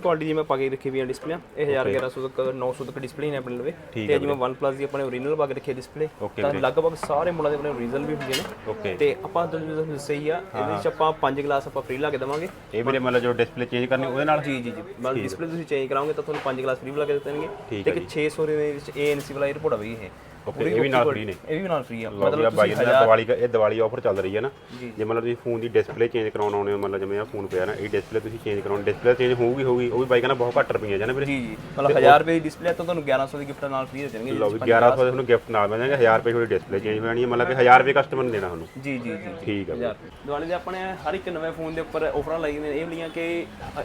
Quality ਜਿਵੇਂ ਪਾ ਕੇ ਰੱਖੀ ਵੀ ਆ ਡਿਸਪਲੇ ਇਹ 1100 ਤੱਕ 900 ਤੱਕ ਡਿਸਪਲੇ ਨੇ ਆਪਣੇ ਲਵੇ। ਤੇ ਜਿਵੇਂ OnePlus ਦੀ ਆਪਣੇ ਓਰੀਜਨਲ ਪਾ ਕੇ ਰੱਖੀ ਡਿਸਪਲੇ ਤਾਂ ਲਗਭਗ ਸਾਰੇ ਮੁੱਲਾਂ ਦੇ ਆਪਣੇ ਓਰੀਜਨਲ ਵੀ ਹੁੰਦੇ ਨੇ। ਤੇ ਆਪਾਂ ਤੁਹਾਨੂੰ ਦੱਸਿਆ ਹੀ ਆ ਇਹਦੇ ਵਿੱਚ ਆਪਾਂ 5 ਗਲਾਸ ਆਪਾਂ ਫ੍ਰੀ ਲਾ ਕੇ ਦੇਵਾਂਗੇ। ਇਹ ਵੀਰੇ ਮਤਲਬ ਜੋ ਡਿਸਪਲੇ ਚੇਂਜ ਕਰਨੀ ਉਹਦੇ ਨਾਲ? ਜੀ ਜੀ ਜੀ। ਮਤਲਬ ਡਿਸਪਲੇ ਤੁਸੀਂ ਚੇਂਜ ਕਰਾਓਗੇ ਤਾਂ ਤੁਹਾਨੂੰ 5 ਗਲਾਸ ਫ੍ਰੀ ਲਾ ਕੇ ਠੀਕ ਤੇ ਕਿ 600 ਦੇ ਵਿੱਚ ANC ਵਾਲਾ 에어ਪੋਰਟ ਆ ਵੀ ਇਹ। ਓਕੇ ਇਹ ਵੀ ਨਾਲ ਫ੍ਰੀ ਨੇ। ਇਹ ਵੀ ਨਾਲ ਫ੍ਰੀ ਆ। ਮਤਲਬ ਮਤਲਬ ਬਾਈ ਦਾ ਦੀਵਾਲੀ ਦਾ ਇਹ ਦੀਵਾਲੀ ਆਫਰ ਚੱਲ ਰਹੀ ਹੈ ਨਾ। ਜੇ ਮਤਲਬ ਤੁਸੀਂ ਫੋਨ ਦੀ ਡਿਸਪਲੇ ਚੇਂਜ ਕਰਾਉਣ ਆਉਣੇ ਹੋ ਮਤਲਬ ਜਿਵੇਂ ਆ ਫੋਨ ਪਿਆ ਨਾ ਇਹ ਡਿਸਪਲੇ ਤੁਸੀਂ ਚੇਂਜ ਕਰਾਉਣ ਡਿਸਪਲੇ ਚੇਂਜ ਹੋਊਗੀ ਹੋਊਗੀ। ਉਹ ਵੀ ਬਾਈ ਕਹਿੰਦਾ ਬਹੁਤ ਘੱਟ ਰੁਪਈਆ ਜਾਨੇ ਵੀਰੇ। ਜੀ ਜੀ। ਮਤਲਬ 1000 ਰੁਪਏ ਦੀ ਡਿਸਪਲੇ ਤਾਂ ਤੁਹਾਨੂੰ 1100 ਦੀ ਗਿਫਟ ਨਾਲ ਫ੍ਰੀ ਦੇ ਦੇਣਗੇ ਲਓ ਵੀ 1100 ਦੇ ਤੁਹਾਨੂੰ ਗਿਫਟ ਨਾਲ ਮਿਲ ਜਾਣਗੇ 1000 ਰੁਪਏ ਤੁਹਾਡੀ ਡਿਸਪਲੇ ਚੇਂਜ ਹੋ ਜਾਣੀ ਹੈ ਮਤਲਬ ਕਿ 1000 ਰੁਪਏ ਕਸਟਮਰ ਨੂੰ ਦੇਣਾ ਤੁਹਾਨੂੰ। ਜੀ ਜੀ ਜੀ ਠੀਕ ਹੈ ਵੀਰੇ। ਦਿਵਾਲੀ ਦੇ ਆਪਣੇ ਹਰ ਇੱਕ ਨਵੇਂ ਫੋਨ ਦੇ ਉੱਪਰ ਆਫਰਾਂ ਲਾਈ ਨੇ ਇਹ ਵਾਲੀਆਂ ਕਿ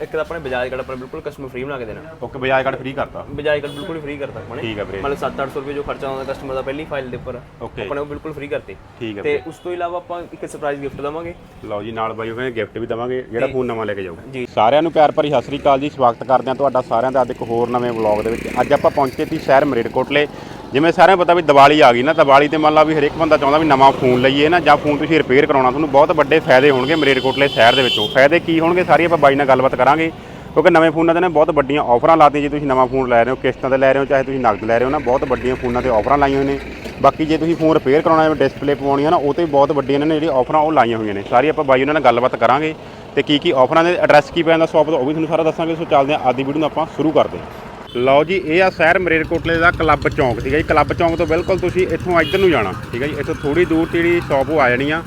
ਇੱਕ ਤਾਂ ਆਪਣੇ ਬਜਾਜ ਕਾਰਡ ਆਪਣਾ ਬਿਲਕੁਲ ਕਸਟਮਰ ਫ੍ਰੀ ਬਣਾ ਕੇ ਦੇਣਾ। ਓਕੇ ਬਜਾਜ ਕਾਰਡ ਫ੍ਰੀ ਕਰਤਾ। ਬਜਾਜ ਕਾਰਡ ਬਿਲਕੁਲ ਫ੍ਰੀ ਕਰਤਾ ਆਪਣੇ ਠੀਕ ਹੈ ਵੀਰੇ। ਮਤਲਬ 7-800 ਰੁਪਏ ਜੋ ਖਰਚਾ ਆਉਂਦਾ ਕਸਟਮਰ ਦਾ ਪਹਿਲੀ ਫਾਈਲ ਦੇ ਉੱਪਰ ਓਕੇ। ਆਪਣੇ ਉਹ ਬਿਲਕੁਲ ਫ੍ਰੀ ਕਰਤੇ। ਠੀਕ ਹੈ ਤੇ ਉਸ ਤੋਂ ਇਲਾਵਾ ਆਪਾਂ ਇੱਕ ਸਰਪ੍ਰਾਈਜ਼ ਗਿਫਟ ਦਵਾਂਗੇ। ਲਓ ਜੀ ਨਾਲ ਬਾਈ ਉਹ ਕਹਿੰਦੇ ਗਿਫਟ ਵੀ ਦਵਾਂਗੇ ਜਿਹੜਾ ਫੋਨ ਨਵਾਂ ਲੈ ਕੇ ਜਾਊਗਾ। ਜੀ। ਸਾਰਿਆਂ ਨੂੰ ਪਿਆਰ ਭਰੀ ਸਤਿ ਸ੍ਰੀ ਅਕਾਲ ਜੀ। ਸਵਾਗਤ ਕਰਦੇ ਹਾਂ ਤੁਹਾਡਾ ਸਾਰਿਆਂ ਦਾ ਅੱਜ ਇੱਕ ਹੋਰ ਨਵੇਂ ਵਲੌਗ ਦੇ ਵਿੱਚ। ਅੱਜ ਆਪਾਂ ਪਹੁੰਚੇ ਸੀ ਸ਼ਹਿਰ ਮਰੇਟਕੋਟਲੇ ਜਿਵੇਂ ਸਾਰਿਆਂ ਨੂੰ ਪਤਾ ਵੀ ਦੀਵਾਲੀ ਆ ਗਈ ਨਾ ਦੀਵਾਲੀ ਤੇ ਮੰਨ ਲਾ ਵੀ ਹਰੇਕ ਬੰਦਾ ਚਾਹੁੰਦਾ ਵੀ ਨਵਾਂ ਫੋਨ ਲਈਏ ਨਾ, ਜਾਂ ਫੋਨ ਤੁਸੀਂ ਰਿਪੇਅਰ ਕਰਾਉਣਾ, ਤੁਹਾਨੂੰ ਬਹੁਤ ਵੱਡੇ ਫਾਇਦੇ ਹੋਣਗੇ ਮਰੇਟਕੋਟਲੇ ਸ਼ਹਿਰ ਦੇ ਵਿੱਚੋਂ। ਫਾਇਦੇ ਕੀ ਹੋਣਗੇ ਸਾਰੀ ਆਪਾਂ ਬਾਈ ਨਾਲ ਗੱਲਬਾਤ ਕਰਾਂਗੇ, ਕਿਉਂਕਿ ਨਵੇਂ ਫੋਨਾਂ ਦੇ ਨੇ ਬਹੁਤ ਵੱਡੀਆਂ ਆਫਰਾਂ ਲਾਤੀਆਂ ਜੇ ਤੁਸੀਂ ਨਵਾਂ ਫੋਨ ਲੈ ਰਹੇ ਹੋ, ਕਿਸ਼ਤਾਂ ਤੇ ਲੈ ਰਹੇ ਹੋ, ਚਾਹੇ ਤੁਸੀਂ ਨਗਦ ਲੈ ਰਹੇ ਹੋ ਨਾ, ਬਹੁਤ ਵੱਡੀਆਂ ਫੋਨਾਂ ਤੇ ਆਫਰਾਂ ਲਾਈਆਂ ਹੋਈਆਂ ਨੇ। ਬਾਕੀ ਜੇ ਤੁਸੀਂ ਫੋਨ ਰਿਪੇਅਰ ਕਰਾਉਣਾ ਹੈ ਡਿਸਪਲੇ ਪਵਾਉਣੀ ਹੈ ਨਾ, ਉਹ ਤੇ ਵੀ ਬਹੁਤ ਵੱਡੀਆਂ ਇਹਨਾਂ ਨੇ ਜਿਹੜੀ ਆਫਰਾਂ ਉਹ ਲਾਈਆਂ ਹੋਈਆਂ ਨੇ। ਸਾਰੀ ਆਪਾਂ ਬਾਈ ਉਹਨਾਂ ਨਾਲ ਗੱਲਬਾਤ ਕਰਾਂਗੇ। ਤੇ ਕੀ ਕੀ ਆਫਰਾਂ ਦੇ ਐਡਰੈਸ ਕੀ ਪੈਂਦਾ ਸ਼ੌਪ ਦਾ ਉਹ ਵੀ ਤੁਹਾਨੂੰ ਸਾਰਾ ਦੱਸਾਂਗੇ। ਸੋ ਚੱਲਦੇ ਹਾਂ ਆਦੀ ਵੀਡੀਓ ਨੂੰ ਆਪਾਂ ਸ਼ੁਰੂ ਕਰਦੇ ਹਾਂ। ਲਓ ਜੀ, ਇਹ ਆ ਸ਼ਹਿਰ ਮਰੇਰਕੋਟਲੇ ਦਾ ਕਲੱਬ ਚੌਂਕ, ਠੀਕ ਹੈ ਜੀ? ਕਲੱਬ ਚੌਂਕ ਤੋਂ ਬਿਲਕੁਲ ਤੁਸੀਂ ਇੱਥੋਂ ਇੱਧਰ ਨੂੰ ਜਾਣਾ, ਠੀਕ ਹੈ ਜੀ? ਇੱਥੋਂ ਥੋੜੀ ਦੂਰ ਤੇ ਜਿਹੜੀ ਸ਼ੌਪ ਉਹ ਆ ਜਾਣੀ ਆ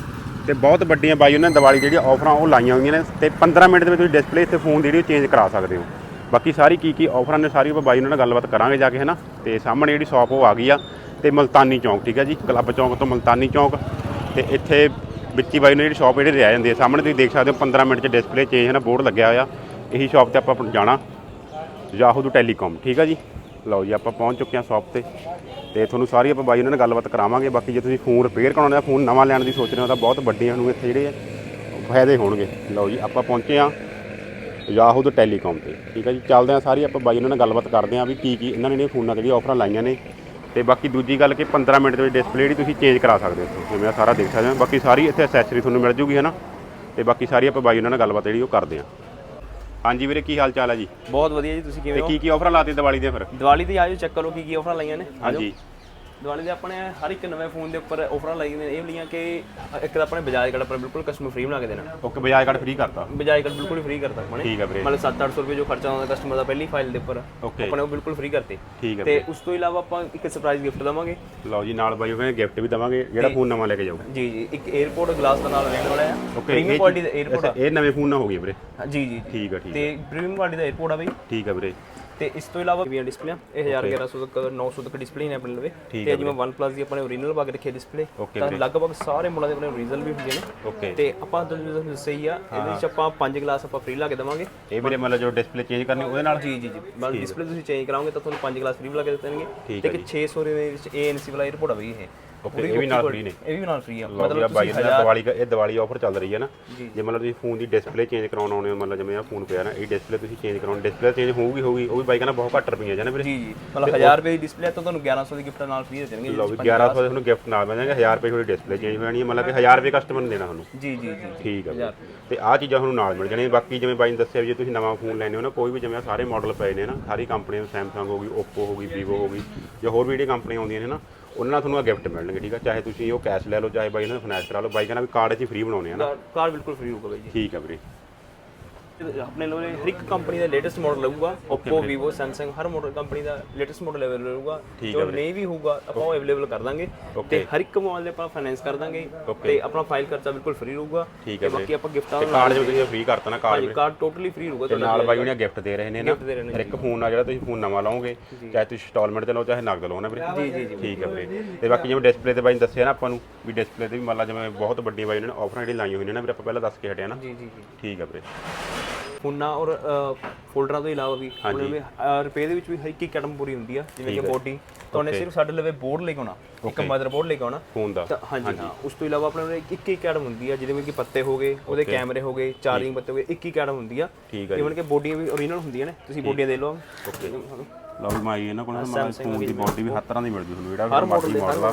ਤੇ ਬਹੁਤ ਵੱਡੀਆਂ ਬਾਈ ਉਹਨਾਂ ਨੇ ਦੀਵਾਲੀ ਜਿਹੜੀ ਆਫਰਾਂ ਉਹ ਲਾਈਆਂ ਹੋਈਆਂ ਨੇ ਤੇ 15 ਮਿੰਟ ਦੇ ਵਿੱਚ ਤੁਸੀਂ ਡਿਸਪਲੇ ਇੱਥੇ ਫੋਨ ਦੀ ਜਿਹੜੀ ਚੇਂਜ ਕਰਾ ਸਕਦੇ ਹੋ। ਬਾਕੀ ਸਾਰੀ ਕੀ ਕੀ ਆਫਰਾਂ ਨੇ ਸਾਰੀ ਆਪਾਂ ਬਾਈ ਉਹਨਾਂ ਨਾਲ ਗੱਲਬਾਤ ਕਰਾਂਗੇ ਜਾ ਕੇ, ਹੈਨਾ? ਤੇ ਸਾਹਮਣੇ ਜਿਹੜੀ ਸ਼ਾਪ ਉਹ ਆ ਗਈ ਆ ਤੇ ਮਲਤਾਨੀ ਚੌਂਕ, ਠੀਕ ਹੈ ਜੀ? ਕਲੱਬ ਚੌਂਕ ਤੋਂ ਮਲਤਾਨੀ ਚੌਂਕ ਤੇ ਇੱਥੇ ਵਿੱਚੀ ਬਾਈ ਨੂੰ ਜਿਹੜੀ ਸ਼ਾਪ ਜਿਹੜੀ ਰਹਿ ਜਾਂਦੀ ਹੈ, ਸਾਹਮਣੇ ਤੁਸੀਂ ਦੇਖ ਸਕਦੇ ਹੋ 15 ਮਿੰਟ 'ਚ ਡਿਸਪਲੇ ਚੇਂਜ ਹੈ ਨਾ ਬੋਰਡ ਲੱਗਿਆ ਹੋਇਆ। ਇਹੀ ਸ਼ਾਪ ਤੇ ਆਪਾਂ ਜਾਣਾ। ਯਾਹੂ ਟੈਲੀਕਾਮ ਠੀਕ ਹੈ ਜੀ? ਲਓ ਜੀ, ਆਪਾਂ ਪਹੁੰਚ ਚੁੱਕੇ ਹਾਂ ਸ਼ਾਪ ਤੇ। ਤੇ ਤੁਹਾਨੂੰ ਸਾਰੀ ਆਪਾਂ ਬਾਈ ਉਹਨਾਂ ਨਾਲ ਗੱਲਬਾਤ ਕਰਾਵਾਂਗੇ। ਬਾਕੀ ਜੇ ਤੁਸੀਂ ਫੋਨ ਰਿਪੇਅਰ ਕਰਾਉਣਾ ਹੈ ਫੋਨ ਨਵਾਂ ਲੈਣ ਦੀ ਸੋਚ ਰਹੇ ਹੋ, ਤਾਂ ਬਹੁਤ ਵੱਡੀਆਂ ਨੂੰ ਇੱਥੇ ਜਿਹੜੇ ਫਾਇਦੇ ਹੋਣਗੇ। ਲਓ ਜੀ, ਆਪਾਂ ਪਹੁੰਚੇ ਹਾਂ ਯਾਹੂ ਦੇ ਟੈਲੀਕਾਮ ਤੇ, ਠੀਕ ਹੈ ਜੀ? ਚੱਲਦੇ ਹਾਂ ਸਾਰੀ, ਆਪਾਂ ਬਾਈ ਉਹਨਾਂ ਨਾਲ ਗੱਲਬਾਤ ਕਰਦੇ ਹਾਂ ਵੀ ਕੀ ਕੀ ਇਹਨਾਂ ਨੇ ਜਿਹੜੀਆਂ ਫੋਨਾਂ ਤੇ ਜਿਹੜੀ ਆਫਰਾਂ ਲਾਈਆਂ ਨੇ। ਤੇ ਬਾਕੀ ਦੂਜੀ ਗੱਲ ਕਿ 15 ਮਿੰਟ ਦੇ ਵਿੱਚ ਡਿਸਪਲੇ ਜਿਹੜੀ ਤੁਸੀਂ ਚੇਂਜ ਕਰਾ ਸਕਦੇ ਹੋ। ਜਿਵੇਂ ਆਹ ਸਾਰਾ ਦੇਖ ਸਕਦੇ ਹੋ। ਬਾਕੀ ਸਾਰੀ ਇੱਥੇ ਐਕਸੈਸਰੀ ਤੁਹਾਨੂੰ ਮਿਲ ਜੂਗੀ ਹੈ ਨਾ ਤੇ ਬਾਕੀ ਸਾਰੀ ਆਪਾਂ ਬਾਈ ਉਹਨਾਂ ਨਾਲ ਗੱਲਬਾਤ ਜਿਹੜੀ ਉਹ ਕਰਦੇ ਹਾਂ। ਹਾਂਜੀ ਵੀਰੇ ਕੀ ਹਾਲ ਚਾਲ ਹੈ ਜੀ? ਬਹੁਤ ਵਧੀਆ ਜੀ ਤੁਸੀਂ ਤੇ ਕਿਵੇਂ ਹੋ? ਕੀ ਕੀ ਆਫਰਾਂ ਲਾਤੀ ਦੀਵਾਲੀ ਦੇ ਫਿਰ? ਦਿਵਾਲੀ ਤੇ ਆਜੋ ਚੈੱਕ ਕਰੋ ਕੀ ਕੀ ਆਫਰਾਂ ਲਾਈਆਂ ਨੇ। ਹਾਂਜੀ। ਦਿਵਾਲੀ ਦੇ ਆਪਣੇ ਹਰ ਇੱਕ ਨਵੇਂ ਫੋਨ ਦੇ ਉੱਪਰ ਆਫਰਾਂ ਲਾਈਆਂ ਨੇ। ਇਹ ਵਾਲੀਆਂ ਕਿ ਇੱਕ ਤਾਂ ਆਪਣੇ ਬਜਾਜ ਕਾਰਡ ਆਪਣੇ ਬਿਲਕੁਲ ਕਸਟਮਰ ਫ੍ਰੀ ਬਣਾ ਕੇ ਦੇਣਾ। ਓਕੇ ਬਜਾਜ ਕਾਰਡ ਫ੍ਰੀ ਕਰਤਾ। ਬਜਾਜ ਕਾਰਡ ਬਿਲਕੁਲ ਫ੍ਰੀ ਕਰਤਾ ਆਪਣੇ ਠੀਕ ਹੈ ਵੀਰੇ। ਮਤਲਬ 7-800 ਰੁਪਏ ਜੋ ਖਰਚਾ ਆਉਂਦਾ ਕਸਟਮਰ ਦਾ ਪਹਿਲੀ ਫਾਈਲ ਦੇ ਉੱਪਰ ਆਪਣੇ ਉਹ ਬਿਲਕੁਲ ਫ੍ਰੀ ਕਰਤੇ। ਠੀਕ ਹੈ ਤੇ ਉਸ ਤੋਂ ਇਲਾਵਾ ਆਪਾਂ ਇੱਕ ਸਰਪ੍ਰਾਈਜ਼ ਗਿਫਟ ਦਵਾਂਗੇ। ਲਓ ਜੀ ਨਾਲ ਬਾਈ ਉਹ ਗਿਫਟ ਵੀ ਦਵਾਂਗੇ ਜਿਹੜਾ ਫੋਨ ਨਵਾਂ ਲੈ ਕੇ ਜਾਊਗਾ। ਜੀ ਜੀ। ਇੱਕ 에어ਪੋਰਟ ਗਲਾਸ ਦਾ ਨਾਲ ਰਹਿਣ ਵਾਲਾ ਹੈ ਪ੍ਰੀਮੀਅਮ ਕੁਆਲਿਟੀ ਦਾ 에어ਪੋਰਟ ਇਹ ਨਵੇਂ ਫੋਨ ਨਾ ਹੋ ਗਏ ਵੀਰੇ। ਜੀ ਜੀ ਠੀਕ ਹੈ ਠੀਕ ਤੇ ਪ੍ਰੀਮੀਅਮ ਕੁਆਲਿਟੀ ਦਾ 에어ਪੋਰਟ ਆ ਬਈ। ਠੀਕ ਹੈ ਵੀਰੇ। ਤੇ ਇਸ ਤੋਂ ਇਲਾਵਾ ਵੀ ਡਿਸਪਲੇ ਇਹ 1100 ਤੱਕ 900 ਤੱਕ ਡਿਸਪਲੇ ਨੇ ਆਪਣੇ ਲਵੇ। ਤੇ ਜਿਵੇਂ OnePlus ਦੀ ਆਪਣੇ ਓਰੀਜਨਲ ਕੇ ਰੱਖੀ ਡਿਸਪਲੇ ਤਾਂ ਲਗਭਗ ਸਾਰੇ ਮੁੱਲਾਂ ਦੇ ਆਪਣੇ ਓਰੀਜਨਲ ਵੀ ਹੁੰਦੇ ਨੇ। ਤੇ ਆਪਾਂ ਤੁਹਾਨੂੰ ਦੱਸਿਆ ਹੀ ਆ ਇਹਦੇ ਵਿੱਚ ਆਪਾਂ 5 ਗਲਾਸ ਆਪਾਂ ਫ੍ਰੀ ਲਾ ਕੇ ਦੇਵਾਂਗੇ। ਇਹ ਵੀਰੇ ਮਤਲਬ ਜੋ ਡਿਸਪਲੇ ਚੇਂਜ ਕਰਨੀ ਉਹਦੇ ਨਾਲ? ਜੀ ਜੀ ਜੀ। ਮਤਲਬ ਡਿਸਪਲੇ ਤੁਸੀਂ ਚੇਂਜ ਕਰਾਓਗੇ ਤਾਂ ਤੁਹਾਨੂੰ 5 ਗਲਾਸ ਫ੍ਰੀ ਲਾ ਕੇ ਦੇਣਗੇ। ਠੀਕ ਤੇ ਕਿ 600 ਦੇ ਵਿੱਚ ANC ਵਾਲਾ 에어ਪੋਰਟ ਆ ਬਈ ਇਹ। ਓਕੇ ਇਹ ਵੀ ਨਾਲ ਫ੍ਰੀ ਨੇ। ਇਹ ਵੀ ਨਾਲ ਫ੍ਰੀ ਆ। ਮਤਲਬ ਬਾਈ ਤੁਸੀਂ ਦਾ ਦੀਵਾਲੀ ਇਹ ਦੀਵਾਲੀ ਆਫਰ ਚੱਲ ਰਹੀ ਹੈ ਨਾ। ਜੇ ਮਤਲਬ ਤੁਸੀਂ ਫੋਨ ਦੀ ਡਿਸਪਲੇ ਚੇਂਜ ਕਰਾਉਣ ਆਉਣੇ ਹੋ ਮਤਲਬ ਜਿਵੇਂ ਆ ਫੋਨ ਪਿਆ ਨਾ ਇਹ ਡਿਸਪਲੇ ਤੁਸੀਂ ਚੇਂਜ ਕਰਾਉਣ ਡਿਸਪਲੇ ਚੇਂਜ ਹੋਊਗੀ ਹੋਊਗੀ ਉਹ ਵੀ ਬਾਈ ਕਹਿੰਦਾ ਬਹੁਤ ਘੱਟ ਰੁਪਈਆ ਜਾਨੇ ਵੀਰੇ। ਜੀ ਜੀ। ਮਤਲਬ 1000 ਰੁਪਏ ਦੀ ਡਿਸਪਲੇ ਤਾਂ ਤੁਹਾਨੂੰ 1100 ਦੀ ਗਿਫਟ ਨਾਲ ਫ੍ਰੀ ਦੇ ਦੇਣਗੇ ਲਓ ਵੀ 1100 ਦੇ ਤੁਹਾਨੂੰ ਗਿਫਟ ਨਾਲ ਮਿਲ ਜਾਣਗੇ 1000 ਰੁਪਏ ਤੁਹਾਡੀ ਡਿਸਪਲੇ ਚੇਂਜ ਹੋ ਜਾਣੀ ਹੈ ਮਤਲਬ ਕਿ 1000 ਰੁਪਏ ਕਸਟਮਰ ਨੂੰ ਦੇਣਾ ਤੁਹਾਨੂੰ। ਜੀ ਜੀ ਜੀ ਠੀਕ ਹੈ। ਤੇ ਆਹ ਚੀਜ਼ਾਂ ਤੁਹਾਨੂੰ ਨਾਲ ਮਿਲ ਜਾਣੀਆਂ। ਬਾਕੀ ਜਿਵੇਂ ਬਾਈ ਨੇ ਦੱਸਿਆ ਵੀ ਜੇ ਤੁਸੀਂ ਨਵਾਂ ਫੋਨ ਲੈਣੇ ਹੋ ਨਾ ਕੋਈ ਵੀ ਜਿਵੇਂ ਸਾਰੇ ਮਾਡਲ ਪਏ ਨੇ ਨਾ ਸਾਰੀ ਕੰਪਨੀਆਂ Samsung ਹੋ ਗਈ Oppo ਹੋ ਗਈ Vivo ਹੋ ਗਈ ਜਾਂ ਹੋਰ ਵੀ ਜਿਹੜੀਆਂ ਕੰਪਨੀਆਂ ਆਉਂਦੀਆਂ ਨੇ ਨਾ ਉਹਨਾਂ ਨਾਲ ਤੁਹਾਨੂੰ ਆ ਗਿਫਟ ਮਿਲਣਗੇ ਠੀਕ ਆ? ਚਾਹੇ ਤੁਸੀਂ ਉਹ ਕੈਸ਼ ਲੈ ਲਓ ਚਾਹੇ ਬਾਈ ਇਹਨਾਂ ਫਾਈਨੈਂਸ ਕਰਾ ਲਓ। ਬਾਈ ਕਹਿੰਦਾ ਵੀ ਕਾਰਡ 'ਚ ਹੀ ਫ੍ਰੀ ਬਣਾਉਣੇ ਆ ਨਾ। ਕਾਰ ਬਿਲਕੁਲ ਫ੍ਰੀ ਹੋਊਗਾ ਬਾਈ ਜੀ। ਠੀਕ ਹੈ ਵੀਰੇ। ਆਪਣੇ ਲੋ ਹਰ ਇੱਕ ਕੰਪਨੀ ਦਾ ਲੇਟੈਸਟ ਮਾਡਲ ਲੱਗੂਗਾ Oppo Vivo Samsung ਹਰ ਮਾਡਲ ਕੰਪਨੀ ਦਾ ਲੇਟੈਸਟ ਮਾਡਲ ਅਵੇਲੇਬਲ ਰਹੂਗਾ ਜੋ ਨਹੀਂ ਵੀ ਹੋਊਗਾ ਆਪਾਂ ਉਹ ਅਵੇਲੇਬਲ ਕਰ ਦਾਂਗੇ। ਤੇ ਹਰ ਇੱਕ ਮਾਡਲ ਦੇ ਆਪਾਂ ਫਾਈਨੈਂਸ ਕਰ ਦਾਂਗੇ। ਤੇ ਆਪਣਾ ਫਾਈਲ ਖਰਚਾ ਬਿਲਕੁਲ ਫ੍ਰੀ ਰਹੂਗਾ। ਤੇ ਬਾਕੀ ਆਪਾਂ ਗਿਫਟਾਂ ਤੇ ਕਾਰਡ ਜਿਵੇਂ ਤੁਸੀਂ ਫ੍ਰੀ ਕਰਤਾ ਨਾ ਕਾਰਡ ਹਾਂਜੀ ਕਾਰਡ ਟੋਟਲੀ ਫ੍ਰੀ ਰਹੂਗਾ ਤੇ ਨਾਲ ਬਾਈ ਉਹਨੇ ਗਿਫਟ ਦੇ ਰਹੇ ਨੇ ਨਾ। ਹਰ ਇੱਕ ਫੋਨ ਆ ਜਿਹੜਾ ਤੁਸੀਂ ਫੋਨ ਨਵਾਂ ਲਾਓਗੇ ਚਾਹੇ ਤੁਸੀਂ ਇੰਸਟਾਲਮੈਂਟ ਤੇ ਲਓ ਚਾਹੇ ਨਗਦ ਲਓ ਨਾ ਵੀਰੇ? ਜੀ ਜੀ ਠੀਕ ਹੈ ਵੀਰੇ। ਤੇ ਬਾਕੀ ਜਿਵੇਂ ਡਿਸਪਲੇ ਤੇ ਬਾਈ ਦੱਸਿਆ ਨਾ ਆਪਾਂ ਨੂੰ ਵੀ ਡਿਸਪਲੇ ਤੇ ਵੀ ਮੰਨ ਲਾ ਜਿਵੇਂ ਬਹੁਤ ਵੱਡੀ ਬਾਈ ਉਹਨਾਂ ਨੇ ਆਫਰਾਂ ਜਿਹੜੀ ਲਾਈਆਂ ਹੋਈਆਂ ਨੇ ਨਾ ਵੀਰੇ ਆਪਾਂ ਪਹਿਲਾਂ ਦੱਸ ਕੇ ਹਟਿਆ ਨਾ। ਜੀ ਜੀ। ਠੀਕ ਹੈ ਵੀਰੇ। ਫੋਨਾਂ ਔਰ ਫੋਲਡਰਾਂ ਤੋਂ ਇਲਾਵਾ ਵੀ ਉਹਨੇ ਰੁਪਏ ਦੇ ਵਿੱਚ ਵੀ ਹਰ ਇੱਕ ਆਈਟਮ ਪੂਰੀ ਹੁੰਦੀ ਆ ਜਿਵੇਂ ਕਿ ਬੋਡੀ ਤੁਹਾਨੂੰ ਸਿਰਫ ਸਾਡੇ ਲਵੇ ਬੋਰਡ ਲੈ ਕੇ ਆਉਣਾ ਇੱਕ ਮਦਰ ਬੋਰਡ ਲੈ ਕੇ ਆਉਣਾ। ਫੋਨ ਦਾ। ਤਾਂ ਹਾਂਜੀ ਹਾਂ ਉਸ ਤੋਂ ਇਲਾਵਾ ਆਪਣੇ ਕੋਲ ਇੱਕ ਇੱਕ ਐਡਮ ਹੁੰਦੀ ਆ ਜਿਹਦੇ ਵਿੱਚ ਕਿ ਪੱਤੇ ਹੋ ਗਏ ਉਹਦੇ ਕੈਮਰੇ ਹੋ ਗਏ ਚਾਰਜਿੰਗ ਪੱਤੇ ਹੋ ਗਏ ਇੱਕ ਇੱਕ ਐਡਮ ਹੁੰਦੀ ਆ। ਠੀਕ ਹੈ ਇਵਨ ਕਿ ਬੋਡੀਆਂ ਵੀ ਓਰੀਜਨਲ ਹੁੰਦੀਆਂ ਨੇ ਤੁਸੀਂ ਬੋਡੀਆਂ ਦੇ ਲਓ। ਓਕੇ ਲਓ ਵੀ ਮਾਈ ਇਹਨਾਂ ਕੋਲ ਨਾ ਫੋਨ ਦੀ ਬਾਡੀ ਵੀ ਹਰ ਤਰ੍ਹਾਂ ਦੀ ਮਿਲ ਜੂ ਤੁਹਾਨੂੰ ਜਿਹੜਾ ਹਰ ਵੀ ਮਾਡਲ ਦੇ ਆ। ਆ।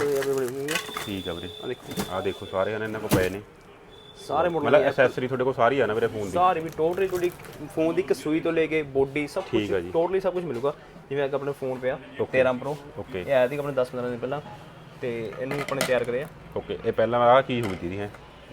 ਠੀਕ ਹੈ ਵੀਰੇ। ਆ ਦੇਖੋ। ਆ ਦੇਖੋ ਸਾਰੇ ਇਹਨਾਂ ਕੋਲ ਪਏ ਨੇ। ਸਾਰੇ ਮਾਡਲ ਮਤਲਬ ਐਕਸੈਸਰੀ ਤੁਹਾਡੇ ਕੋਲ ਸਾਰੀ ਆ ਨਾ ਵੀਰੇ ਫੋਨ ਦੀ? ਸਾਰੇ ਵੀ ਟੋਟਲੀ ਤੁਹਾਡੀ ਫੋਨ ਦੀ ਇੱਕ ਸੂਈ ਤੋਂ ਲੈ ਕੇ ਬੋਡੀ ਸਭ ਕੁਝ ਠੀਕ ਆ ਜੀ। ਟੋਟਲੀ ਸਭ ਕੁਝ ਮਿਲੂਗਾ। ਜਿਵੇਂ ਕਿ ਆਪਣੇ ਫੋਨ ਪਿਆ 13 Pro ਓਕੇ ਇਹ ਆਇਆ ਸੀ ਆਪਣੇ 10 15 ਦਿਨ ਪਹਿਲਾਂ ਤੇ ਇਹਨੂੰ ਆਪਣੇ ਤਿਆਰ ਕਰਿਆ। ਓਕੇ ਇਹ ਪਹਿਲਾਂ ਆਹ ਚੀਜ਼ ਹੋਈ ਸੀ ਹੈ?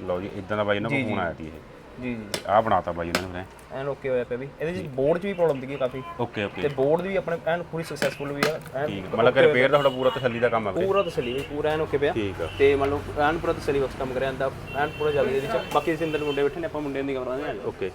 ਲਓ ਜੀ ਇਦਾਂ ਦਾ ਬਾਈ ਇਹਨਾਂ ਕੋਲ ਫੋਨ ਆਇਆ ਸੀ ਇਹ। ਜੀ ਜੀ। ਆਹ ਬਣਾਤਾ ਬਾਈ ਇਹਨਾਂ ਨੇ ਐਨ ਓਕੇ ਹੋਇਆ ਪਿਆ ਵੀ। ਇਹਦੇ ਵਿੱਚ ਬੋਰਡ 'ਚ ਵੀ ਪ੍ਰੋਬਲਮ ਸੀਗੀ ਕਾਫੀ। ਓਕੇ ਓਕੇ ਤੇ ਬੋਰਡ ਦੀ ਵੀ ਆਪਣੇ ਐਨ ਪੂਰੀ ਸਕਸੈਸਫੁਲ ਵੀ ਆ ਐਨ ਠੀਕ ਆ। ਮਤਲਬ ਕਿ ਰਿਪੇਅਰ ਦਾ ਤੁਹਾਡਾ ਪੂਰਾ ਤਸੱਲੀ ਦਾ ਕੰਮ ਹੈ ਵੀਰੇ। ਪੂਰਾ ਤਸੱਲੀ ਵੀ ਪੂਰਾ ਐਨ ਓਕੇ ਪਿਆ। ਠੀਕ ਆ। ਤੇ ਮੰਨ ਲਓ ਐਨ ਪੂਰਾ ਤਸੱਲੀ ਬਖਸ਼ ਕੰਮ ਕਰਿਆ ਜਾਂਦਾ। ਐਨ ਪੂਰਾ ਚੱਲਦੀ ਇਹਦੇ ਵਿੱਚ ਬਾਕੀ ਅੰਦਰ ਮੁੰਡੇ ਬੈਠੇ ਨੇ ਆਪਾਂ ਮੁੰਡਿਆਂ ਦੀ ਕਮਰਾ ਦੇ ਓਕੇ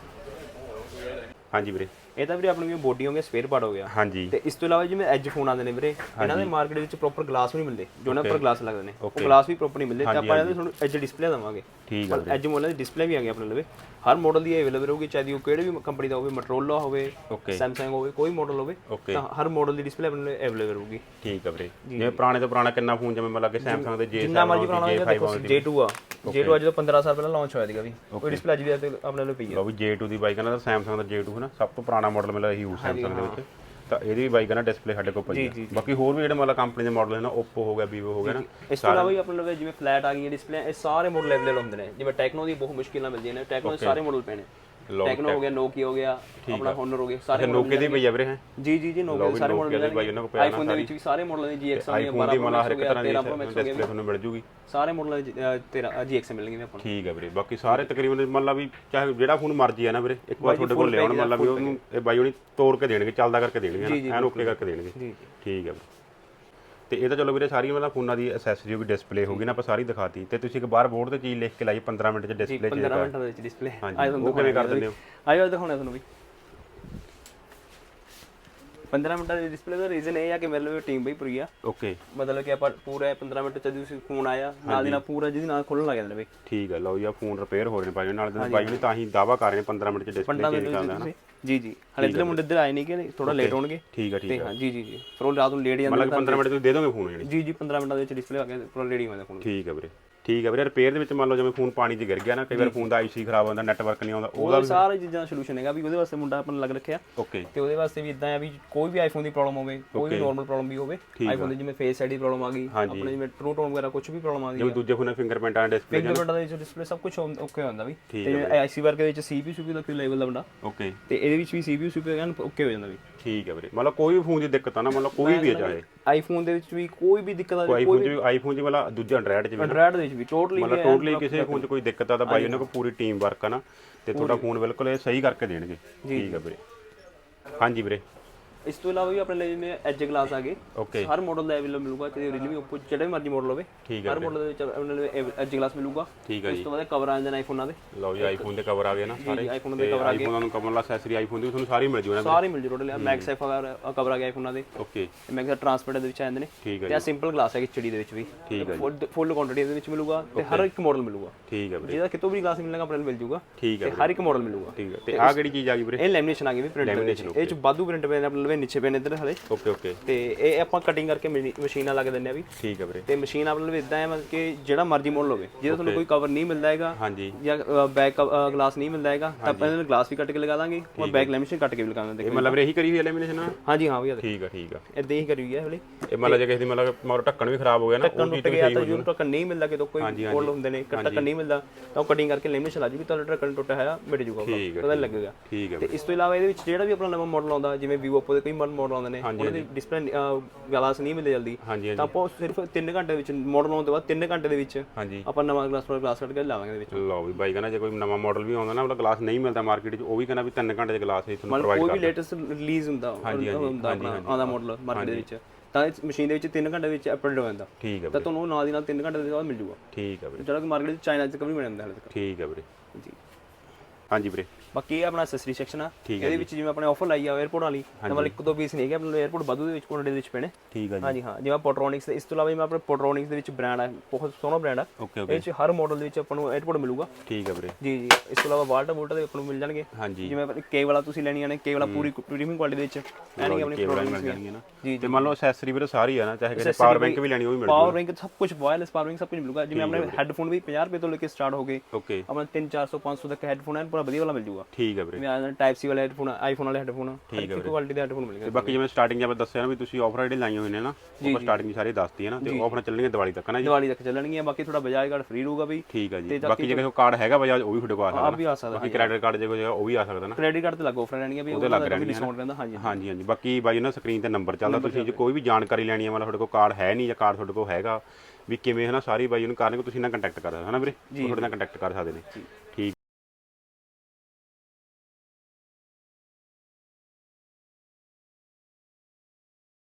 ਹਾਂਜੀ ਵੀਰੇ। ਇਹ ਤਾਂ ਵੀਰੇ ਆਪਣੀ ਵੀ ਬੋਡੀ ਹੋ ਗਿਆ ਸਪੇਅਰ ਪਾਰਟ ਹੋ ਗਿਆ ਹਾਂਜੀ। ਤੇ ਇਸ ਤੋਂ ਇਲਾਵਾ ਜਿਵੇਂ ਐਜ ਫੋਨ ਆਉਂਦੇ ਨੇ ਵੀਰੇ ਇਹਨਾਂ ਦੇ ਮਾਰਕੀਟ ਵਿੱਚ ਪ੍ਰੋਪਰ ਗਲਾਸ ਵੀ ਨਹੀਂ ਮਿਲਦੇ ਜੋ ਨਾ ਉੱਪਰ ਗਲਾਸ ਲੱਗਦੇ ਨੇ। ਉਹ ਗਲਾਸ ਵੀ ਪ੍ਰੋਪਰ ਨਹੀਂ ਮਿਲਦੇ ਤੇ ਆਪਾਂ ਇਹਦੇ ਤੁਹਾਨੂੰ ਐਜ ਡਿਸਪਲੇ ਦਵਾਂਗੇ। ਠੀਕ ਆ ਐਜ ਮੋਡਲ ਦੀ ਡਿਸਪਲੇ ਵੀ ਆ ਗਈ ਆਪਣੇ ਲਵੇ। ਹਰ ਮਾਡਲ ਦੀ ਅਵੇਲੇਬਲ ਹੋਊਗੀ ਚਾਹੇ ਉਹ ਕਿਹੜੇ ਵੀ ਕੰਪਨੀ ਦਾ ਹੋਵੇ ਮਟਰੋਲਾ ਹੋਵੇ ਸੈਮਸੰਗ ਹੋਵੇ ਕੋਈ ਮਾਡਲ ਹੋਵੇ ਤਾਂ ਹਰ ਮਾਡਲ ਦੀ ਡਿਸਪਲੇ ਆਪਣੇ ਲਈ ਅਵੇਲੇਬਲ ਹੋਊਗੀ। ਠੀਕ ਆ ਵੀਰੇ। ਜਿਵੇਂ ਪੁਰਾਣੇ ਤੋਂ ਪੁਰਾਣਾ ਕਿੰਨਾ ਫੋਨ ਜਿਵੇਂ ਮਤਲਬ ਕਿ Samsung ਦੇ J7 ਜਿੰਨਾ ਮਰਜ਼ੀ ਪੁਰਾਣਾ ਹੋਵੇ J5 ਦੇਖੋ J2 ਆ। J2 ਅੱਜ ਤੋਂ 15 ਸਾਲ ਪਹਿਲਾਂ ਲਾਂਚ ਹੋਇਆ ਸੀਗਾ ਵੀ। ਕੋਈ ਡਿਸਪਲੇ ਅੱਜ ਵੀ ਆਪਣੇ ਲਈ ਪਈ ਆ। ਲਓ ਵੀ J2 ਦੀ ਬਾਈਕ ਨਾਲ Samsung ਦਾ J2 ਹੈ ਨਾ ਸਭ ਤੋਂ ਪੁਰਾਣਾ ਮਾਡਲ ਮਿਲਦਾ ਇਹੀ ਹੋਊ Samsung ਦੇ ਵਿੱਚ। ਤਾਂ ਇਹਦੀ ਵੀ ਹੈ ਨਾ ਡਿਸਪਲੇ ਸਾਡੇ ਕੋਲ ਪਈ ਹੈ ਬਾਕੀ ਹੋਰ ਵੀ ਜਿਹੜੇ ਮਤਲਬ ਕੰਪਨੀ ਦੇ ਮਾਡਲ ਹੈ ਨਾ Oppo ਹੋ ਗਿਆ Vivo ਹੋ ਗਿਆ ਨਾ ਇਸ ਤੋਂ ਇਲਾਵਾ ਵੀ ਆਪਣੇ ਲਵੇ ਜਿਵੇਂ ਫਲੈਟ ਆ ਗਈਆਂ ਡਿਸਪਲੇ ਇਹ ਸਾਰੇ ਮਾਡਲ ਅਵੇਲੇਬਲ ਹੁੰਦੇ ਨੇ। ਜਿਵੇਂ ਟੈਕਨੋ ਦੀ ਬਹੁਤ ਮੁਸ਼ਕਿਲ ਨਾਲ ਮਿਲਦੀਆਂ ਨੇ। ਟੈਕਨੋ ਦੇ ਸਾਰੇ ਮਾਡਲ ਨੇ। ਲਓ ਟੈਕਨੋ ਹੋ ਗਿਆ ਨੋਕੀਆ ਹੋ ਗਿਆ ਆਪਣਾ ਹੋਨਰ ਹੋ ਗਿਆ ਸਾਰੇ ਨੋਕੇ ਦੀ ਪਈ ਆ ਵੀਰੇ ਹੈ? ਜੀ ਜੀ ਜੀ ਨੋਕੀਆ ਦੇ ਸਾਰੇ ਮਾਡਲ ਦੀ ਬਾਈ ਉਹਨਾਂ ਕੋਲ ਪਿਆ ਆਈਫੋਨ ਦੇ ਵਿੱਚ ਵੀ ਸਾਰੇ ਮਾਡਲਾਂ ਦੀ GX ਆ ਗਈਆਂ ਆਈਫੋਨ ਦੀ ਮਤਲਬ ਹਰ ਇੱਕ ਤਰ੍ਹਾਂ ਦੀ 13 Pro Max ਹੋ ਡਿਸਪਲੇ ਤੁਹਾਨੂੰ ਮਿਲ ਜੂਗੀ। ਸਾਰੇ ਮਾਡਲਾਂ ਦੀ 13 GX ਮਿਲਣਗੇ ਆਪਾਂ ਨੂੰ ਠੀਕ ਹੈ ਵੀਰੇ ਬਾਕੀ ਸਾਰੇ ਤਕਰੀਬਨ ਮਤਲਬ ਵੀ ਚਾਹੇ ਜਿਹੜਾ ਫੋਨ ਮਰਜ਼ੀ ਆ ਨਾ ਵੀਰੇ ਇੱਕ ਵਾਰ ਤੁਹਾਡੇ ਕੋਲ ਲਿਆਉਣ ਮਤਲਬ ਵੀ ਉਹਨੂੰ ਇਹ ਬਾਈ ਹੋਣੀ ਤੋੜ ਕੇ ਦੇਣਗੇ ਚੱਲਦਾ ਕਰਕੇ ਦੇਣਗੇ ਐਨ ਓਕੇ ਕਰਕੇ ਦੇਣਗੇ। ਠੀਕ ਹੈ ਵੀਰੇ। ਤੇ ਇਹ ਤਾਂ ਚਲੋ ਵੀਰੇ ਸਾਰੀਆਂ ਮਤਲਬ ਫੋਨਾਂ ਦੀ ਐਕਸੈਸਰੀ ਵੀ ਡਿਸਪਲੇ ਹੋਗੀ ਨਾ ਆਪਾਂ ਸਾਰੀ ਦਿਖਾਤੀ। ਤੇ ਤੁਸੀਂ ਇੱਕ ਬਾਹਰ ਬੋਰਡ ਤੇ ਚੀਜ਼ ਲਿਖ ਕੇ ਲਾਈ 15 ਮਿੰਟ ਚ ਡਿਸਪਲੇ 'ਚ 15 ਮਿੰਟਾਂ ਦੇ ਵਿੱਚ ਡਿਸਪਲੇ ਹਾਂਜੀ ਉਹ ਕਿਵੇਂ ਕਰ ਦਿੰਦੇ ਹੋ? ਆਇਓ ਦਿਖਾਉਣਾ ਤੁਹਾਨੂੰ ਵੀ। 15 ਮਿੰਟਾਂ ਦੀ ਡਿਸਪਲੇ ਦਾ ਰੀਜ਼ਨ ਇਹ ਆ ਕਿ ਮੇਰੇ ਲਈ ਟੀਮ ਬਈ ਪੂਰੀ ਆ। ਓਕੇ ਮਤਲਬ ਕਿ ਆਪਾਂ ਪੂਰਾ 15 ਮਿੰਟ ਚ ਜਦੋਂ ਫੋਨ ਆਇਆ ਨਾਲ ਦੀ ਨਾਲ ਪੂਰਾ ਜਿਹਦੀ ਨਾਲ ਖੁੱਲਣ ਲੱਗ ਜਾਂਦਾ ਬਈ। ਠੀਕ ਹੈ ਲਓ ਜੀ ਆ ਫੋਨ ਰਿਪੇਅਰ ਹੋ ਰਹੇ ਨੇ ਭਾਈ ਨਾਲ ਦੇ ਭਾਈ ਨੇ ਤਾਂ ਹੀ ਦਾਵਾ ਕਰ ਰਹੇ ਨੇ 15 ਮਿੰਟ ਚ ਡਿਸਪਲੇ ਚੇਂਜ ਕਰ ਦੇਣਾ ਜੀ ਜੀ। ਹਲੇ ਇਧਰ ਮੁੰਡੇ ਇੱਧਰ ਆਏ ਨਹੀਂ ਕਿ ਥੋੜਾ ਲੇਟ ਹੋਣਗੇ। ਠੀਕ ਹੈ ਠੀਕ ਤੇ ਹਾਂ ਜੀ ਜੀ ਜੀ। ਫਿਰ ਉਹ ਰਾਤ ਨੂੰ ਲੇਟ ਜਾਂਦੇ ਮਤਲਬ ਕਿ 15 ਮਿੰਟ ਤੁਸੀਂ ਦੇ ਦੋਗੇ ਫੋਨ ਜਿਹੜੀ ਜੀ ਜੀ 15 ਮਿੰਟਾਂ ਦੇ ਵਿੱਚ ਡਿਸਪਲੇ ਆ ਗਿਆ ਪੂਰਾ ਰੈਡੀ ਹੋ ਜਾਂਦਾ ਫੋਨ ਠੀਕ ਹੈ ਵੀਰੇ। ਠੀਕ ਹੈ ਵੀਰੇ ਰਿਪੇਅਰ ਦੇ ਵਿੱਚ ਮੰਨ ਲਓ ਜਿਵੇਂ ਫੋਨ ਪਾਣੀ 'ਚ ਗਿਰ ਗਿਆ ਨਾ ਕਈ ਵਾਰ ਫੋਨ ਦਾ ਆਈਸੀ ਖਰਾਬ ਹੁੰਦਾ ਨੈਟਵਰਕ ਨਹੀਂ ਆਉਂਦਾ ਉਹਦਾ ਉਹਦਾ ਸਾਰੀ ਚੀਜ਼ਾਂ ਦਾ ਸੋਲੂਸ਼ਨ ਹੈਗਾ ਵੀ ਉਹਦੇ ਵਾਸਤੇ ਮੁੰਡਾ ਆਪਾਂ ਨੇ ਲੱਗ ਰੱਖਿਆ। ਓਕੇ ਤੇ ਉਹਦੇ ਵਾਸਤੇ ਵੀ ਇਦਾਂ ਆ ਵੀ ਕੋਈ ਵੀ ਆਈਫੋਨ ਦੀ ਪ੍ਰੋਬਲਮ ਹੋਵੇ ਕੋਈ ਵੀ ਨਾਰਮਲ ਪ੍ਰੋਬਲਮ ਵੀ ਹੋਵੇ ਆਈਫੋਨ ਦੇ ਜਿਵੇਂ ਫੇਸ ਆਈਡੀ ਪ੍ਰੋਬਲਮ ਆ ਗਈ ਆਪਣੇ ਜਿਵੇਂ ਟਰੂ ਟੋਨ ਵਗੈਰਾ ਕੁਝ ਵੀ ਪ੍ਰੋਬਲਮ ਆ ਗਈ ਜਿਵੇਂ ਦੂਜੇ ਫੋਨਾਂ ਫਿੰਗਰਪ੍ਰਿੰਟ ਆ ਡਿਸਪਲੇ ਫਿੰਗਰਪ੍ਰਿੰਟ ਦੇ ਡਿਸਪਲੇ ਸਭ ਕੁਝ ਓਕੇ ਹੁੰਦਾ ਵੀ। ਤੇ ਆਈਸੀ ਵਰਕ ਦੇ ਵਿੱਚ ਸੀਪੀਯੂ ਸੀਪੀਯੂ ਦਾ ਕੋਈ ਲੈਵਲ ਦਾ ਬੰਦਾ ਓਕੇ ਤੇ ਇਹਦੇ ਵਿੱਚ ਵੀ ਸੀਪੀਯੂ ਸੀਪੀਯੂ ਓਕੇ ਹੋ ਜਾਂਦਾ ਵੀ। ਠੀਕ ਹੈ ਵੀਰੇ। ਮਤਲਬ ਕੋਈ ਵੀ ਫੋਨ ਦੀ ਦਿੱਕਤ ਆ ਨਾ ਮਤਲਬ ਕੋਈ ਵੀ ਆ ਚਾਹੇ ਆਈਫੋਨ ਦੇ ਵਿੱਚ ਵੀ ਕੋਈ ਵੀ ਦਿੱਕਤ ਆ ਕੋਈ ਆਈਫੋਨ ਆਈਫੋਨ 'ਚ ਮਤਲਬ ਦੂਜਾ ਐਂਡਰਾਇਡ 'ਚ ਵੀ ਐਂਡਰਾਇਡ ਦੇ ਵਿੱਚ ਵੀ ਟੋਟਲੀ ਮਤਲਬ ਟੋਟਲੀ ਕਿਸੇ ਫੋਨ 'ਚ ਕੋਈ ਦਿੱਕਤ ਆ ਤਾਂ ਬਾਈ ਉਹਨਾਂ ਕੋਲ ਪੂਰੀ ਟੀਮ ਵਰਕ ਆ ਨਾ ਤੇ ਤੁਹਾਡਾ ਫੋਨ ਬਿਲਕੁਲ ਇਹ ਸਹੀ ਕਰਕੇ ਦੇਣਗੇ। ਠੀਕ ਹੈ ਵੀਰੇ। ਹਾਂਜੀ ਵੀਰੇ। ਇਸ ਤੋਂ ਇਲਾਵਾ ਵੀ ਆਪਣੇ ਲਈ ਜਿਵੇਂ ਐਜ ਗਲਾਸ ਆ ਗਏ। ਓਕੇ ਹਰ ਮਾਡਲ ਦਾ ਅਵੇਲੇਬਲ ਮਿਲੂਗਾ ਤੇ ਰੀਅਲਮੀ Oppo ਜਿਹੜਾ ਮਰਜ਼ੀ ਮਾਡਲ ਹੋਵੇ ਠੀਕ ਹਰ ਮਾਡਲ ਦੇ ਵਿੱਚ ਆਪਣੇ ਲਈ ਐਜ ਗਲਾਸ ਮਿਲੂਗਾ। ਠੀਕ ਹੈ ਇਸ ਤੋਂ ਬਾਅਦ ਕਵਰ ਆ ਜਾਂਦੇ ਨੇ ਆਈਫੋਨਾਂ ਦੇ। ਲਓ ਜੀ ਆਈਫੋਨ ਦੇ ਕਵਰ ਆ ਗਏ ਨਾ ਸਾਰੇ। ਆਈਫੋਨ ਦੇ ਤੇ ਆਈਫੋਨ ਨੂੰ ਕਮਲ ਐਕਸੈਸਰੀ ਆਈਫੋਨ ਦੀ ਤੁਹਾਨੂੰ ਸਾਰੀ ਮਿਲ ਜੂ ਨਾ ਸਾਰੇ ਮਿਲ ਜੂ ਟੋਟਲ ਮੈਕਸ ਐਫ ਕਵਰ ਆ ਗਿਆ ਆਈਫੋਨਾਂ ਦੇ। ਓਕੇ ਮੈਕਸ ਟ੍ਰਾਂਸਪੇਰੈਂਟ ਦੇ ਵਿੱਚ ਆ ਜਾਂਦੇ ਨੇ। ਠੀਕ ਹੈ ਤੇ ਆ ਸਿੰਪਲ ਗਲਾਸ ਹੈ ਐਚਡੀ ਦੇ ਵਿੱਚ ਵੀ। ਠੀਕ ਹੈ ਫੁੱਲ ਕੁਆਂਟੀਟੀ ਦੇ ਵਿੱਚ ਮਿਲੂਗਾ ਤੇ ਹਰ ਇੱਕ ਮਾਡਲ ਮਿਲੂਗਾ। ਠੀਕ ਹੈ ਵੀਰੇ। ਜਿਹਦਾ ਕਿਤੋਂ ਵੀ ਗਲਾਸ ਮਿਲੇਗਾ ਆਪਣੇ ਨੂੰ ਮਿਲ ਜੂਗਾ। ਠੀਕ ਹੈ ਤੇ ਹਰ ਇੱਕ ਮਾਡਲ ਮਿਲੂਗਾ। ਠੀਕ ਹੈ ਤੇ ਆਹ ਕਿਹੜੀ ਚੀਜ਼ ਆ ਗਈ ਵੀਰੇ? ਇਹ ਲੈਮੀਨੇਸ਼ਨ ਆ ਗਈ ਵੀ ਪ੍ਰਿੰਟ ਇਹ ਚ ਵਾਧੂ ਪ੍ਰਿੰਟ ਨੇ ਆਪਣੇ ਲਵੇ ਨੀਚੇ ਪਏ ਨੇ ਇੱਧਰ ਹਲੇ। ਓਕੇ ਓਕੇ ਤੇ ਇਹ ਆਪਾਂ ਕਟਿੰਗ ਕਰਕੇ ਮਸ਼ੀਨ ਲਾ ਕੇ ਦਿੰਨੇ ਆ ਵੀ। ਠੀਕ ਹੈ ਵੀਰੇ। ਤੇ ਮਸ਼ੀਨ ਆਪਣੇ ਲਈ ਇਦਾਂ ਹੈ ਮਤਲਬ ਕਿ ਜਿਹੜਾ ਮਰਜ਼ੀ ਮਾਡਲ ਹੋਵੇ। ਜਿਹਦਾ ਤੁਹਾਨੂੰ ਕੋਈ ਕਵਰ ਨਹੀਂ ਮਿਲਦਾ ਹੈਗਾ ਹਾਂਜੀ। ਜਾਂ ਬੈਕ ਗਲਾਸ ਨਹੀਂ ਮਿਲਦਾ ਹੈਗਾ ਤਾਂ ਆਪਾਂ ਇਹਨੂੰ ਗਲਾਸ ਵੀ ਕੱਟ ਕੇ ਲਗਾ ਦਾਂਗੇ ਔਰ ਬੈਕ ਲੈਮੀਨੇਸ਼ਨ ਕੱਟ ਕੇ ਵੀ ਲਗਾ ਦਾਂਗੇ ਇਹ ਮਤਲਬ ਇਹੀ ਕਰੀ ਹੋਈ ਲੈਮੀਨੇਸ਼ਨ ਨਾ ਹਾਂਜੀ ਹਾਂ ਵੀ ਠੀਕ ਆ ਠੀਕ ਆ। ਇਦਾਂ ਹੀ ਕਰੀ ਹੋਈ ਹੈ ਹਲੇ। ਇਹ ਮਤਲਬ ਜੇ ਕਿਸੇ ਦੀ ਮਤਲਬ ਮਾਰੋ ਢੱਕਣ ਵੀ ਖਰਾਬ ਹੋ ਗਿਆ ਨਾ ਉਹ ਚੀਜ਼ ਤਾਂ ਜਿਹਨੂੰ ਟੱਕਣ ਨਹੀਂ ਮਿਲਦਾ ਕਿਤੋਂ ਕੋਈ ਕੋਲ ਹੁੰਦੇ ਨੇ ਟੱਕਣ ਨਹੀਂ ਮਿਲਦਾ। ਤਾਂ ਉਹ ਕਟਿੰਗ ਕਰਕੇ ਲੈਮੀਨੇਸ਼ਨ ਲਾ ਜੂਗੀ ਤਾਂ ਟੱਕਣ ਟੁੱਟਿਆ ਹੋਇਆ ਮਿਟ ਜੂਗਾ ਹੈ, ਪਤਾ ਲੱਗੇਗਾ। ਠੀਕ ਹੈ ਤੇ ਇਸ ਤੋਂ ਇਲਾਵਾ ਇਹਦੇ ਵਿੱਚ ਜਿਹੜਾ ਵੀ ਆਪਣਾ ਨਵਾਂ ਮਾਡਲ ਆਉਂਦਾ ਜਿਵੇਂ Oppo ਦੇ ਕਈ ਮਾਡਲ ਆਉਂਦੇ ਨੇ ਉਹਨਾਂ ਦੀ ਡਿਸਪਲੇ ਗਲਾਸ ਨਹੀਂ ਮਿਲਦੇ ਜਲਦੀ। ਤਾਂ ਆਪਾਂ ਸਿਰਫ 3 ਘੰਟੇ ਦੇ ਵਿੱਚ ਮਾਡਲ ਆਉਣ ਤੋਂ ਬਾਅਦ 3 ਘੰਟੇ ਦੇ ਵਿੱਚ ਆਪਾਂ ਨਵਾਂ ਗਲਾਸ ਪਰ ਗਲਾਸ ਕੱਢ ਕੇ ਲਾਵਾਂਗੇ ਇਹਦੇ ਵਿੱਚ। ਲਓ ਵੀ ਬਾਈ ਕਹਿੰਦਾ ਜੇ ਕੋਈ ਨਵਾਂ ਮਾਡਲ ਵੀ ਆਉਂਦਾ ਨਾ ਉਹਦਾ ਗਲਾਸ ਨਹੀਂ ਮਿਲਦਾ ਮਾਰਕੀਟ 'ਚ ਉਹ ਵੀ ਕਹਿੰਦਾ ਵੀ 3 ਘੰਟੇ 'ਚ ਗਲਾਸ ਹੀ ਤੁਹਾਨੂੰ ਪ੍ਰੋਵਾਈਡ ਕੋਈ ਵੀ ਲੇਟੈਸਟ ਰਿਲੀਜ਼ ਹੁੰਦਾ ਹੁੰਦਾ ਆਉਂਦਾ ਮਾਡਲ ਮਾਰਕੀਟ ਦੇ ਵਿੱਚ। ਤਾਂ ਇਸ ਮਸ਼ੀਨ ਦੇ ਵਿੱਚ 3 ਘੰਟੇ ਦੇ ਵਿੱਚ ਅਪਡੇਟ ਹੋ ਜਾਂਦਾ। ਠੀਕ ਹੈ ਤਾਂ ਤੁਹਾਨੂੰ ਨਾਲ ਦੀ ਨਾਲ 3 ਘੰਟੇ ਦੇ ਬਾਅਦ ਮਿਲ ਜੂਗਾ। ਠੀਕ ਹੈ ਵੀਰੇ। ਜਿਹੜਾ ਕਿ ਮਾਰਕੀਟ ਵਿੱਚ ਚਾਈਨਾ 'ਚ ਕਵਰ ਮਿਲ ਜਾਂਦਾ ਹਲੇ ਤੱਕ। ਠੀਕ ਹੈ ਵੀਰੇ। ਜੀ। ਹਾਂਜੀ ਵੀਰੇ। ਬਾਕੀ ਇਹ ਆਪਣਾ ਸਸਰੀ ਸੈਕਸ਼ਨ ਆ। ਇਹਦੇ ਵਿੱਚ ਜਿਵੇਂ ਆਪਣੇ ਆਫਰ ਲਾਈ ਆ 에어ਪੋਰਟ ਵਾਲੀ ਮਤਲਬ ਇੱਕ ਦੋ ਪੀਸ ਨਹੀਂ ਹੈਗੇ ਆਪਣੇ 에어ਪੋਰਟ ਵਾਧੂ ਦੇ ਵਿੱਚ ਕੁਆਂਟੀਟੀ ਦੇ ਵਿੱਚ ਪੈਣੇ। ਠੀਕ ਆ ਜੀ। ਹਾਂ। ਜਿਵੇਂ ਪੋਟਰੋਨਿਕਸ ਇਸ ਤੋਂ ਇਲਾਵਾ ਜਿਵੇਂ ਆਪਣੇ ਪੋਟਰੋਨਿਕਸ ਦੇ ਵਿੱਚ ਬ੍ਰਾਂਡ ਆ ਬਹੁਤ ਸੋਹਣਾ ਬ੍ਰਾਂਡ ਆ। ਇਹ ਵਿੱਚ ਹਰ ਮਾਡਲ ਦੇ ਵਿੱਚ ਆਪਾਂ ਨੂੰ 에어ਪੋਰਟ ਮਿਲੂਗਾ। ਠੀਕ ਆ ਵੀਰੇ। ਜੀ ਜੀ। ਇਸ ਤੋਂ ਇਲਾਵਾ ਵਾਲਟ ਵੋਲਟ ਦੇ ਆਪਾਂ ਨੂੰ ਮਿਲ ਜਾਣਗੇ। ਜਿਵੇਂ ਕੇ ਵਾਲਾ ਤੁਸੀਂ ਲੈਣੀਆਂ ਨੇ ਕੇ ਵਾਲਾ ਪੂਰੀ ਪ੍ਰੀਮੀਅਮ ਕੁਆਲਿਟੀ ਦੇ ਵਿੱਚ ਐਨਿੰਗ ਆਪਣੀ ਪ੍ਰੋਡਕਟਸ ਜੀ ਤੇ ਮੰਨ ਲਓ ਐਕਸੈਸਰੀ ਵੀਰੇ ਸਾਰੀ ਆ ਨਾ ਚਾਹੇ ਕਿਸੇ ਪਾਵਰ ਬੈਂਕ ਵੀ ਲੈਣੀ ਉਹ ਵੀ ਮਿਲ ਜੂਗਾ। ਪਾਵਰ ਬੈਂਕ ਸਭ ਕੁਝ ਵਾਇਰਲੈਸ ਪਾਵਰ ਬੈਂਕ ਸਭ ਕੁਝ ਮਿਲੂਗਾ। ਜਿਵੇਂ ਆਪਣੇ ਹੈੱਡਫੋਨ ਵੀ 50 ਰੁਪਏ ਤੋਂ ਲੈ ਕੇ ਸਟਾਰਟ ਹੋ ਗਏ। ਆਪਣਾ 3 400 500 ਤੱਕ ਹੈੱਡਫੋਨ ਐਨ ਪੂਰਾ ਵਧੀਆ ਵਾਲਾ ਮਿਲ ਜੂਗਾ। ਠੀਕ ਹੈ ਵੀਰੇ। ਵੀ ਟਾਈਪ ਸੀ ਵਾਲੇ ਹੈਡਫੋਨ ਆਈਫੋਨ ਵਾਲੇ ਹੈਡਫੋਨ ਠੀਕ ਹੈ ਕੁਆਲਿਟੀ ਦੇ ਹੈਡਫੋਨ ਤੇ ਬਾਕੀ ਜਿਵੇਂ ਸਟਾਰਟਿੰਗ ਜਿਵੇਂ ਦੱਸਿਆ ਨਾ ਵੀ ਤੁਸੀਂ ਆਫਰ ਜਿਹੜੇ ਲਾਈਆਂ ਹੋਈਆਂ ਨੇ ਨਾ ਉਹ ਸਟਾਰਟਿੰਗ ਸਾਰੀ ਦੱਸਤੀ ਹੈ ਨਾ ਤੇ ਆਫਰ ਚੱਲਣਗੇ ਦੀਵਾਲੀ ਤੱਕ ਨਾ ਜੀ? ਦੀਵਾਲੀ ਤੱਕ ਚੱਲਣਗੀਆਂ ਬਾਕੀ ਥੋੜਾ ਬਜਾਜ ਕਾਰਡ ਫ੍ਰੀ ਰਹੂਗਾ ਵੀ ਠੀਕ ਹੈ ਜੀ। ਬਾਕੀ ਜੇ ਕਿਸੇ ਕਾਰਡ ਹੈਗਾ ਬਜਾਜ ਉਹ ਵੀ ਤੁਹਾਡੇ ਕੋਲ ਆ ਸਕਦਾ ਵੀ ਆ ਸਕਦਾ ਬਾਕੀ ਕ੍ਰੈਡਿਟ ਕਾਰਡ ਜੇ ਕੋਈ ਉਹ ਵੀ ਆ ਸਕਦਾ ਨਾ। ਕ੍ਰੈਡਿਟ ਕਾਰਡ ਤੇ ਲੱਗ ਆਫਰ ਰਹਿਣਗੀਆਂ ਵੀ ਉਹਦਾ ਲੱਗ ਡਿਸਕਾਊਂਟ ਰਹਿੰਦਾ ਹਾਂਜੀ ਹਾਂਜੀ। ਹਾਂਜੀ ਬਾਕੀ ਬਾਈ ਨਾ ਸਕਰੀਨ ਤੇ ਨੰਬਰ ਚੱਲਦਾ ਤੁਸੀਂ ਜੇ ਕੋਈ ਵੀ ਜਾਣਕਾਰੀ ਲੈਣੀ ਹੈ ਮਤਲਬ ਤੁਹਾਡੇ ਕੋਲ ਕਾਰਡ ਹੈ ਨਹੀਂ ਜਾਂ ਕਾਰਡ ਤੁਹਾਡੇ ਕੋਲ ਹੈਗਾ ਵੀ ਕਿਵੇਂ ਹਨਾ ਸਾਰੀ ਬਾਈ ਉਹਨੂੰ ਕਰਨਗੇ ਤੁਸੀਂ ਨਾਲ ਕੰਟੈਕਟ ਕਰ ਸਕਦੇ ਹਨਾ ਵੀਰੇ? ਤੁਹਾਡੇ ਨਾਲ ਕੰਟੈਕਟ ਕਰ ਸਕਦੇ ਨੇ।